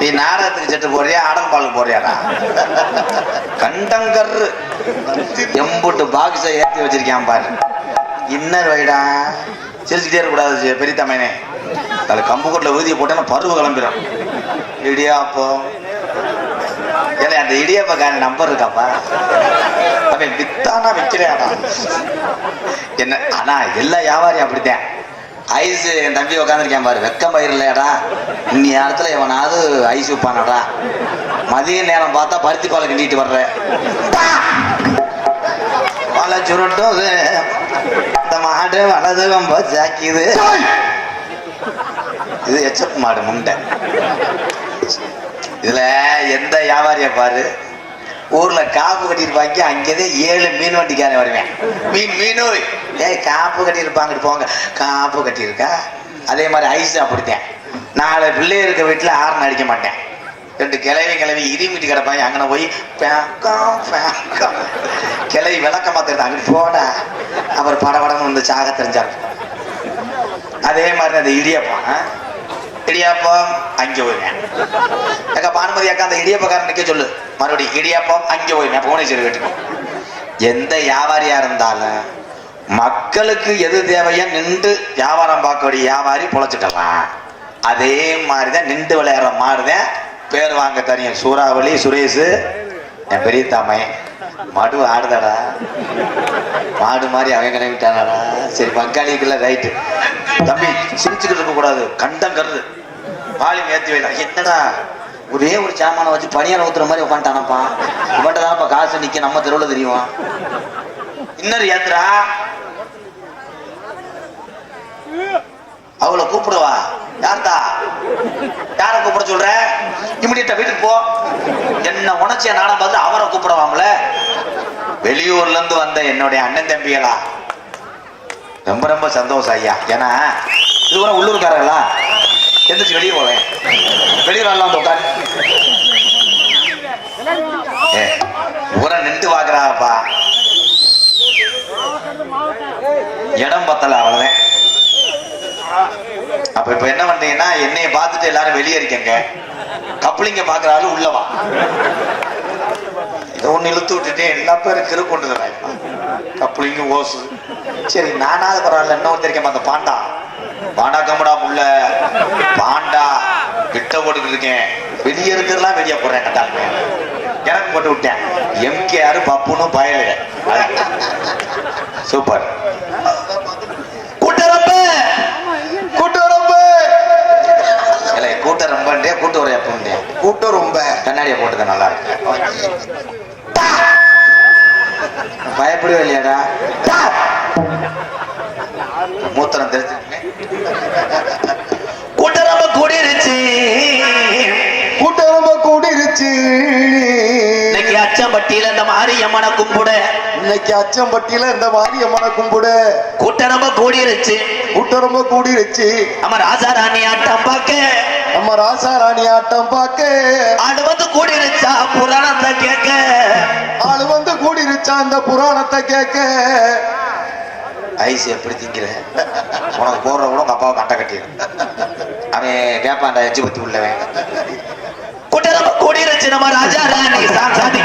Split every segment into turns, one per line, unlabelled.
நீ நாடகத்துக்கு செட்டு போறியா ஆடம்பாலுக்கு போறியாடா? கண்டங்கர் எம்புட்டு பாக்ஸை ஏத்தி வச்சிருக்கான் பாரு. இன்னர் வைடா. சிரிச்சுக்கிட்டே இருக்கக்கூடாது பெரிய தமையனே. அதில் கம்பு கொட்டில் ஊதிய போட்டேன்னா பருவ கிளம்பிடும் இடியாப்போ ஏன்னா அந்த இடியாப்பக்கான நம்பர் இருக்காப்பா? அவன் வித்தானா விற்கிறானா என்ன ஆனா எல்லா வியாபாரியும் அப்படித்தான். ஐஸ் என் தம்பி உட்காந்துருக்கேன் பாரு. வெக்கம் பயிர் இல்லையாடா இன்னி நேரத்தில் எவனாவது ஐஸ் விற்பானாடா மதிய நேரம் பார்த்தா பருத்தி பாலை கிண்டிட்டு வர்ற. பாலை சுருட்டும் இந்த மாடு வலது ரொம்ப ஜாக்கிது இது எச்சப் மாடு முண்டை. இதுல எந்த வியாபாரியை பாரு. ஊர்ல காப்பு கட்டியிருப்பாங்க அங்கேயே ஏழு மீன் வண்டிக்காரன் வருவேன். மீன் மீன். ஏய் காப்பு கட்டியிருப்பாங்க போங்க காப்பு கட்டியிருக்கா? அதே மாதிரி ஐஸ் அப்படித்தேன் நாலு பிள்ளை இருக்க வீட்டில் ஆறு அடிக்க மாட்டேன். ரெண்டு கிளவி கிளவி இருமிட்டு கிடப்பாங்க. அங்கே போய் பேக்கம் பேக்கம் கிளவி விளக்க மாத்திருந்தா அங்கிட்டு போடா. அப்புறம் படபடன்னு வந்து சாக தெரிஞ்சாரு அதே மாதிரி அந்த இடியப்பம். இடியாப்பம் அங்கே வருவேன் அக்கா பானுமதி அக்கா அந்த இடியப்பக்காரன் நிற்க சொல்லு. மறுபடியும் இடியாப்பம் அங்கே போய் புவனேஸ்வரி வீட்டுக்கு எந்த வியாபாரியா இருந்தாலும் மக்களுக்கு எது தேவையோ நின்று வியாபாரம் பார்க்கக்கூடிய வியாபாரி பொழைச்சிக்கலாம். அதே மாதிரி தான் நின்று விளையாடுற மாதிரி தான் பேர் வாங்க தெரியும். சூறாவளி சுரேஷ் என் பெரிய தாமை மடு ஆடுதாடா. மாடு மாதிரி அவன் கிளம்பிட்டானடா. சரி பங்காளிக்குள்ள ரைட்டு. தம்பி சிரிச்சுக்கிட்டு இருக்க கூடாது கண்டம் கருது. வாலியம் ஏற்றி வைடா. என்னடா? ஒரே ஒரு சாமானை வச்சு பனியார ஊத்துற மாதிரி உட்காந்துட்டானப்பா இவன்ட்ட தானப்பா காசு நிக்க நம்ம தெருவுல தெரியும்? இன்னொரு ஏத்துறா. அவளை கூப்பிடுவா. யார்த்தா யார கூப்பிட சொல்ற? இமிடியட்டா வீட்டுக்கு போ. என்ன உணர்ச்சிய நானும் பார்த்து அவரை கூப்பிடுவாங்கள வெளியூர்ல இருந்து வந்த என்னுடைய அண்ணன் தம்பிகளா. ரொம்ப ரொம்ப சந்தோஷம் ஐயா. ஏன்னா இதுவரை உள்ளூர்காரங்களா எந்திரிச்சு வெளியே போவேன் வெளியே வரலாம் வந்து உட்காரு ஏ ஊரை நின்று பாக்குறாப்பா இடம் பத்தல அவ்வளவுதான். அப்ப இப்ப என்ன பண்றீங்கன்னா என்னைய பார்த்துட்டு எல்லாரும் வெளியே இருக்கீங்க. கப்ளிங்க பாக்குற உள்ளவா இதை ஒண்ணு இழுத்து விட்டுட்டு எல்லா பேரும் கிரு கொண்டு கப்ளிங்க ஓசு. சரி நானாவது பரவாயில்ல இன்னும் தெரியும் அந்த பாண்டா. பாண்டா கம்படா புள்ள பாண்டா கிட்ட போட்டுக்கிட்டு இருக்கேன். வெளியே இருக்கிறதெல்லாம் வெளியே போடுறேன் கட்டாங்க எனக்கு போட்டு விட்டேன். MKR பப்புன்னு பயலு super. கூட்டரம்பு கூட்டரம்பு இல்லை கூட்ட ரொம்பண்டே கூட்ட ஒரு எப்பண்டே
கூட்டம் ரொம்ப
கண்ணாடியை போட்டுக்க நல்லா இருக்கு பயப்படவே இல்லையாடா. மூத்தரம் தெரிஞ்சுக்கங்க கூட்டரம்ப கூடிருச்சு.
கூட்டம் ரொம்ப கூடிருச்சு.
இன்னைக்கு அச்சம்பட்டியில இந்த மாரியம்மனை கும்பிட.
இன்னைக்கு அச்சம்பட்டியில இந்த மாரியம்மனை கும்பிடு.
கூட்டரம்ப கூடிருச்சு.
கூட்டம் ரொம்ப கூடிருச்சு.
நம்ம ராசாராணி ஆட்டம் பார்க்க.
நம்ம ராசா ராணி ஆட்டம் பார்க்க.
ஆடு வந்து கூடிருச்சா? புராணத்தை கேட்க.
ஆளு வந்து கூடிருச்சா? அந்த புராணத்தை கேட்க.
ஐஸ் எப்படி திங்கிற உனக்கு போடுற கூட உங்கள் அப்பாவை கட்ட கட்டிடும் அவன் கேட்பான்டா எச்சு பத்தி உள்ளவன் கூட்டரம்ப கூடிருச்சு நம்ம ராஜா ராணி சாந்தி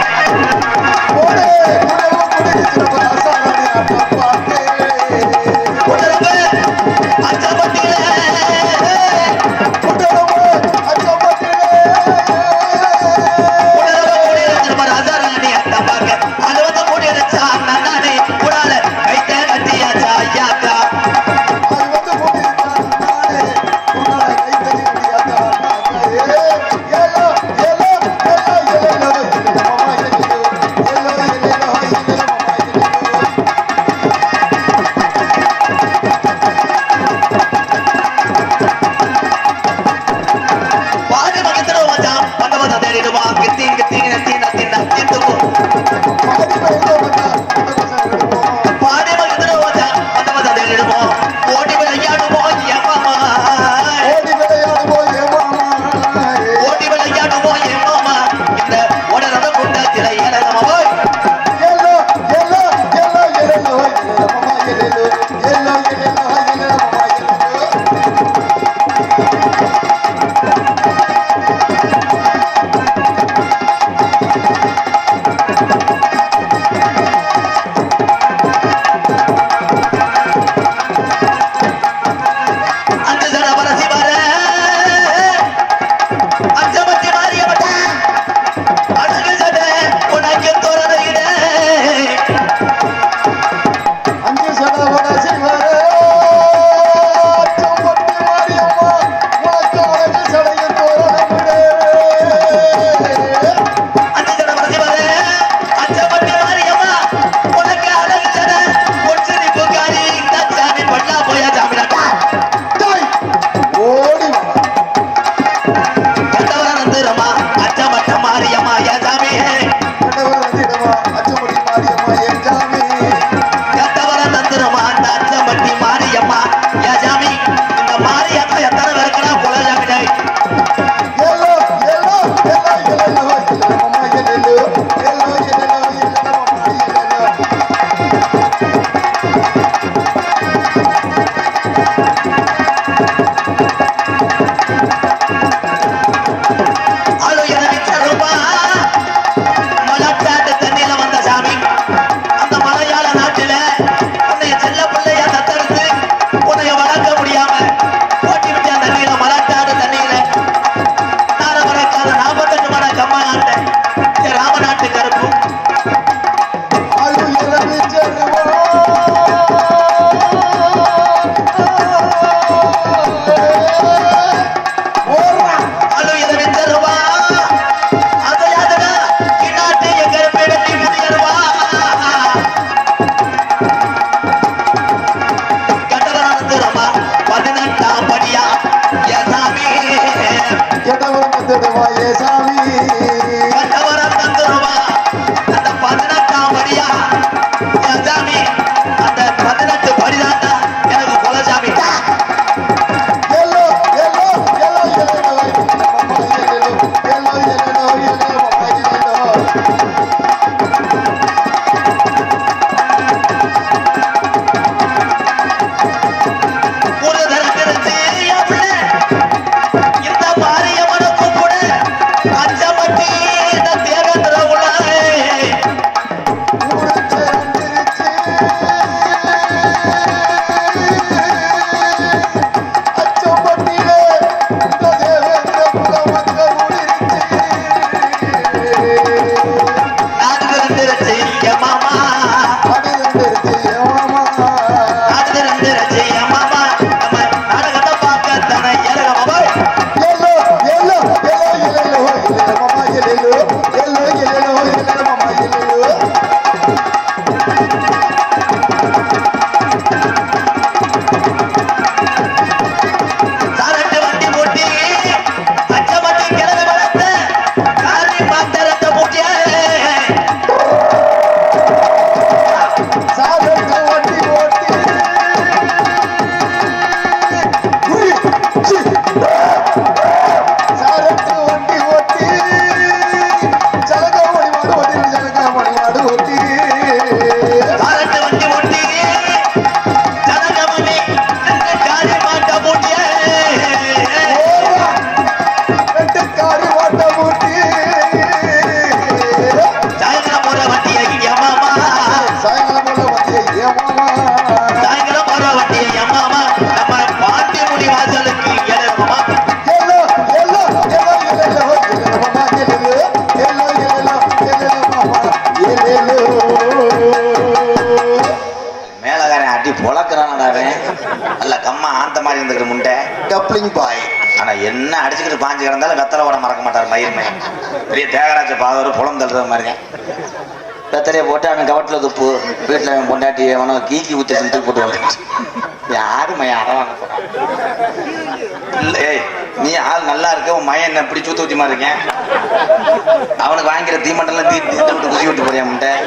பாஞ்சு கிடந்தாலும் வெத்தலை ஓட மறக்க மாட்டார் மயிர் மயன் பெரிய தேகராஜ பாதவர் புலம் தள்ளுற மாதிரிங்க வெத்தலையை போட்டு அவன் கவட்டில் துப்பு வீட்டில் அவன் பொண்டாட்டி அவனை கீக்கி ஊற்றி தூக்கி போட்டு வந்து யாரு மயன் அட வாங்க போறான் ஏய் நீ ஆள் நல்லா இருக்க உன் மயன் என்ன இப்படி சூத்து ஊத்தி மாதிரி இருக்கேன் அவனுக்கு வாங்கிற தீமண்டெல்லாம் தீ தீட்டு விட்டு குசி விட்டு போறியா பேர்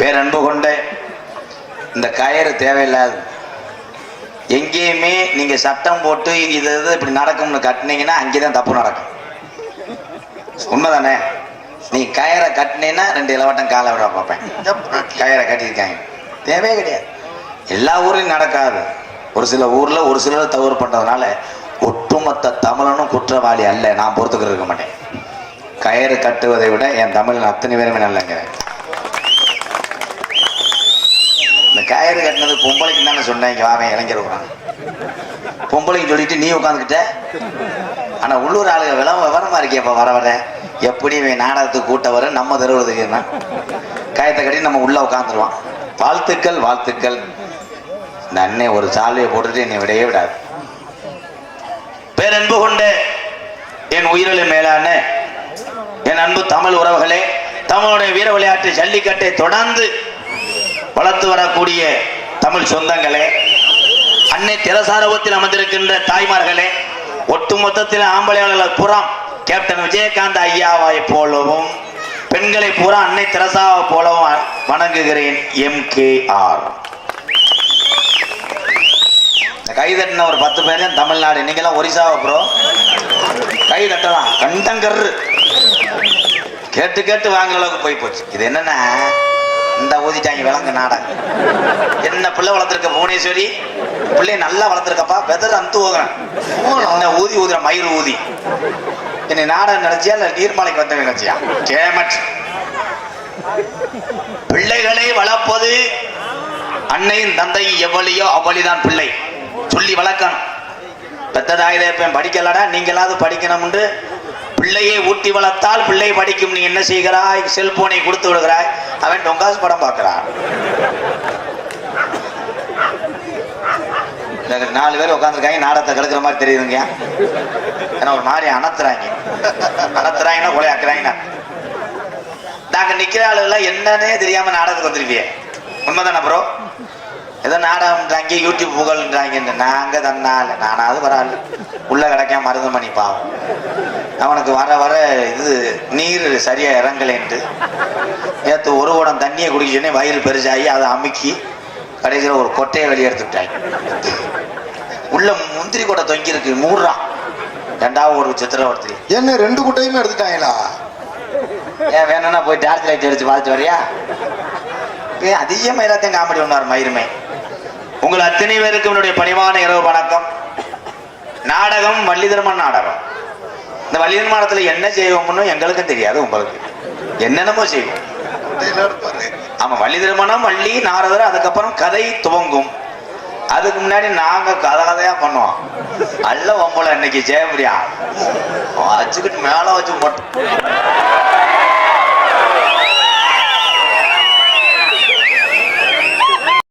பேரன்பு கொண்டே இந்த கயிறு தேவையில்லாது எங்கேயுமே நீங்க சட்டம் போட்டு இது இது இப்படி நடக்கும்னு கட்டினீங்கன்னா அங்கேதான் தப்பு நடக்கும். உண்மைதானே? நீ கயிறை கட்டினீன்னா ரெண்டு இளவட்டம் காலை விட பார்ப்பேன். கயிறை கட்டியிருக்காங்க. தேவையே கிடையாது. எல்லா ஊர்லையும் நடக்காது. ஒரு சில ஊர்ல ஒரு சிலர் தவறு பண்றதுனால ஒட்டுமொத்த தமிழனும் குற்றவாளி அல்ல. நான் பொறுத்துக்கிட்டு இருக்க மாட்டேன். கயிறு கட்டுவதை விட என் தமிழன் அத்தனை பேருமே நல்லங்கிறேன் இந்த கயிறு கட்டினது பொம்பளைக்கு தானே சொன்னேன் இங்கே வாவேன் இளைஞர் விடுறான் பொம்பளைக்கு சொல்லிட்டு நீ உட்காந்துக்கிட்ட? ஆனா உள்ளூர் ஆளுங்க விளம்ப விவரமா இருக்கேப்பா வர வர. எப்படி இவன் நாடகத்துக்கு கூட்ட வர நம்ம தருவதுக்கு என்ன? காயத்தை கட்டி நம்ம உள்ள உட்காந்துருவான். வாழ்த்துக்கள் வாழ்த்துக்கள். இந்த அண்ணே ஒரு சால்வையை போட்டுட்டு என்னை விடையே விடாது. பேரன்பு கொண்ட என் உயிரில் மேலான என் அன்பு தமிழ் உறவுகளே தமிழுடைய வீர விளையாட்டு ஜல்லிக்கட்டை தொடர்ந்து வளர்த்து வரக்கூடிய தமிழ் சொந்தங்களே அன்னை திரசாரவத்தில் அமர்ந்திருக்கின்ற தாய்மார்களே ஒட்டுமொத்தத்தில் ஆம்பளையாளர்கள் புறம் கேப்டன் விஜயகாந்த் ஐயாவை போலவும் பெண்களை பூரா அன்னை திரசாவை போலவும் வணங்குகிறேன் எம் கே ஆர். இந்த கை தட்டின ஒரு பத்து பேர் தான் தமிழ்நாடு. இன்னைக்கெல்லாம் ஒரிசாவை ப்ரோ கை தட்டலாம். கண்டங்கரு கேட்டு கேட்டு வாங்குற அளவுக்கு போய் போச்சு. இது என்னன்னா இந்த ஊதிட்டாங்க விலங்கு நாடகம் என்ன பிள்ளை வளர்த்துருக்க புவனேஸ்வரி? பிள்ளைய நல்லா வளர்த்துருக்கப்பா வெதர் அந்த என்ன ஊதி ஊதுற மயிர் ஊதி. என்னை நாடகம் நினைச்சியா இல்ல நீர்மலைக்கு வந்த நினைச்சியா? கேமட். பிள்ளைகளை வளர்ப்பது அன்னையின் தந்தை எவ்வளியோ அவ்வளிதான் பிள்ளை. சொல்லி வளர்க்கணும். பெத்ததாயுத இப்ப படிக்கலடா நீங்களாவது படிக்கணும்னு பிள்ளையை ஊட்டி வளர்த்தால் பிள்ளை படிக்கும். நீ என்ன செய்கிறாய்? செல்போனை கொடுத்து விடுகிறாய். அவன் டொங்காஸ் படம் பார்க்கிறான். நாலு பேர் உட்காந்துருக்காங்க நாடகத்தை கெடுக்கிற மாதிரி தெரியுதுங்க. ஏன்னா ஒரு மாதிரி அணத்துறாங்க. அணத்துறாங்கன்னா கொலை ஆக்குறாங்கன்னா. நாங்க நிக்கிற ஆளுலாம் என்னன்னே தெரியாம நாடகத்துக்கு வந்திருப்பியே. உண்மைதானே ப்ரோ ஏதோ நாடகம்ன்றாங்க யூடியூப் புகழ்ன்றாங்க நாங்க தன்னால நானாவது பரவாயில்ல உள்ள கிடைக்காம மருதமணி பாவம். அவனுக்கு வர வர இது நீர் சரியா இறங்கலைன்ட்டு. நேற்று ஒரு குடம் தண்ணியை குடிக்கச்சுன்னே வயிறு பெருசாகி அதை அமுக்கி கடைசியில் ஒரு கொட்டையை வெளியே எடுத்துட்டாங்க. உள்ள முந்திரி கொட்டை தொங்கி இருக்கு மூடுறான். ரெண்டாவது ஒரு சித்திரவர்த்தி
என்ன ரெண்டு குட்டையுமே எடுத்துட்டாங்களா?
ஏன் வேணும்னா போய் டார்ச் லைட் அடிச்சு பார்த்துட்டு வரியா? அதிகமாக எல்லாத்தையும் காமெடி ஒன்றார் மயிருமே. உங்கள் அத்தனை பேருக்கு என்னுடைய பணிவான இரவு வணக்கம். நாடகம் வள்ளிதர்மன் நாடகம். இந்த வள்ளிதர்மானத்தில் என்ன செய்வோம்னு எங்களுக்கும் தெரியாது உங்களுக்கு. என்னென்னமோ செய்வோம். ஆமா வள்ளி திருமணம் வள்ளி நாரதர் அதுக்கப்புறம் கதை துவங்கும். அதுக்கு முன்னாடி நாங்க கதை கதையா பண்ணுவோம். அல்ல உங்களை இன்னைக்கு ஜெயபிரியா. வச்சுக்கிட்டு மேல வச்சு போட்டோம்